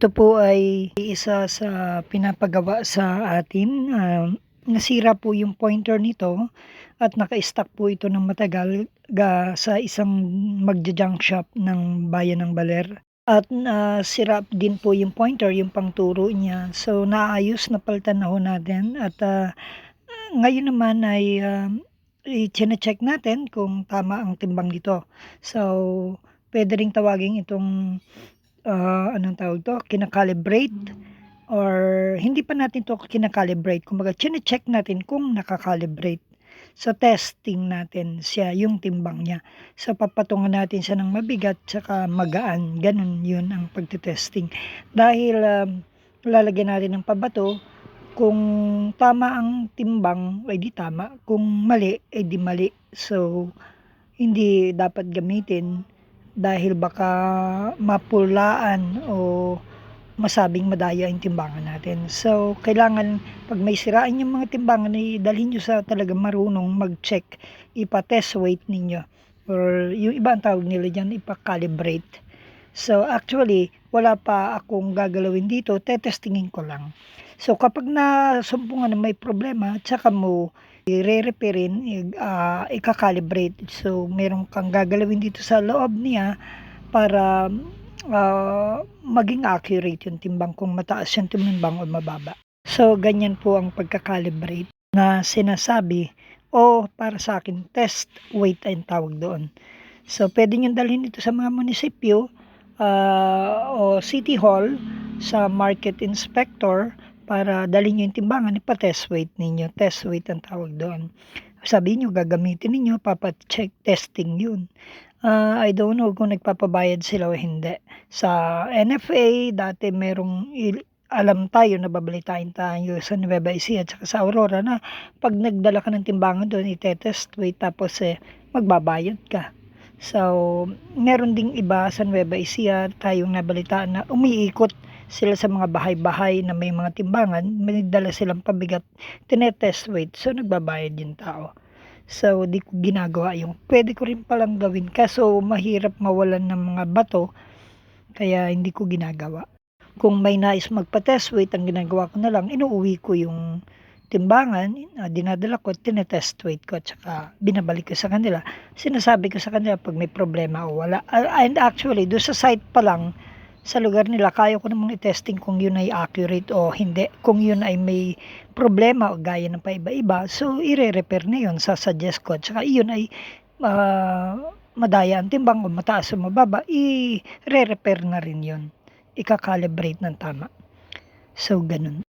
Ito po ay isa sa pinapagawa sa atin. Ah, nasira po yung pointer nito at naka-stock po ito ng matagal ga sa isang magja-junk shop ng bayan ng Baler. At nasira din po yung pointer, yung pangturo niya. So naayos, napalitan na ho natin at ah, ngayon naman ay ah, i-chine-check natin kung tama ang timbang nito. So pwede ring tawagin itong ah, anong tawag to, kina-calibrate or hindi pa natin to kina-calibrate. Kumbaga chine-check natin kung naka-calibrate. So testing natin siya, yung timbang niya. So papatungan natin siya ng mabigat tsaka magaan. Ganun yun ang pagte-testing. Dahil um, lalagyan natin ng pabato, kung tama ang timbang, ay di tama. Kung mali, ay di mali. So, hindi dapat gamitin dahil baka mapulaan o masabing madaya yung timbangan natin. So, kailangan pag may siraan yung mga timbangan, ay dalhin nyo sa talaga marunong mag-check, ipa-test weight ninyo. Or yung iba ang tawag nila dyan, ipa-calibrate. So, actually, wala pa akong gagalawin dito, tetestingin ko lang. So, kapag nasumpungan na may problema, tsaka mo i-re-repairin, uh, ika-calibrate. So, meron kang gagalawin dito sa loob niya para uh, maging accurate yung timbang kung mataas yung timbang o mababa. So, ganyan po ang pagka-calibrate na sinasabi o para sa akin, test weight ay tawag doon. So, pwede nyo dalhin ito sa mga munisipyo uh, o city hall sa market inspector para dalhin nyo yung timbangan, ipa-test weight ninyo. Test weight ang tawag doon. Sabi nyo, gagamitin ninyo, papacheck testing yun. Uh, I don't know kung nagpapabayad sila o hindi. Sa NFA, dati merong alam tayo, nababalitain tayo sa Nueva Ecija at sa Aurora na pag nagdala ka ng timbangan doon, itetest weight tapos eh, magbabayad ka. So, meron ding iba sa Nueva Ecija tayong nabalitaan na umiikot sila sa mga bahay-bahay na may mga timbangan, may dala silang pabigat, tinetest weight, so nagbabayad yung tao. So, di ko ginagawa yung, pwede ko rin palang gawin, kaso mahirap mawalan ng mga bato, kaya hindi ko ginagawa. Kung may nais magpa-test weight, ang ginagawa ko na lang, inuuwi ko yung timbangan, uh, dinadala ko, tinetest weight ko, at saka binabalik ko sa kanila. Sinasabi ko sa kanila pag may problema o wala. Uh, and actually, do sa site pa lang, sa lugar nila, kaya ko namang i-testing kung yun ay accurate o hindi. Kung yun ay may problema o gaya ng paiba-iba, so ire-repair na yun, sa-suggest ko. Tsaka yun ay uh, madaya ang timbang o mataas o mababa, i-re-repair na rin yun. Ika-calibrate ng tama. So, ganun.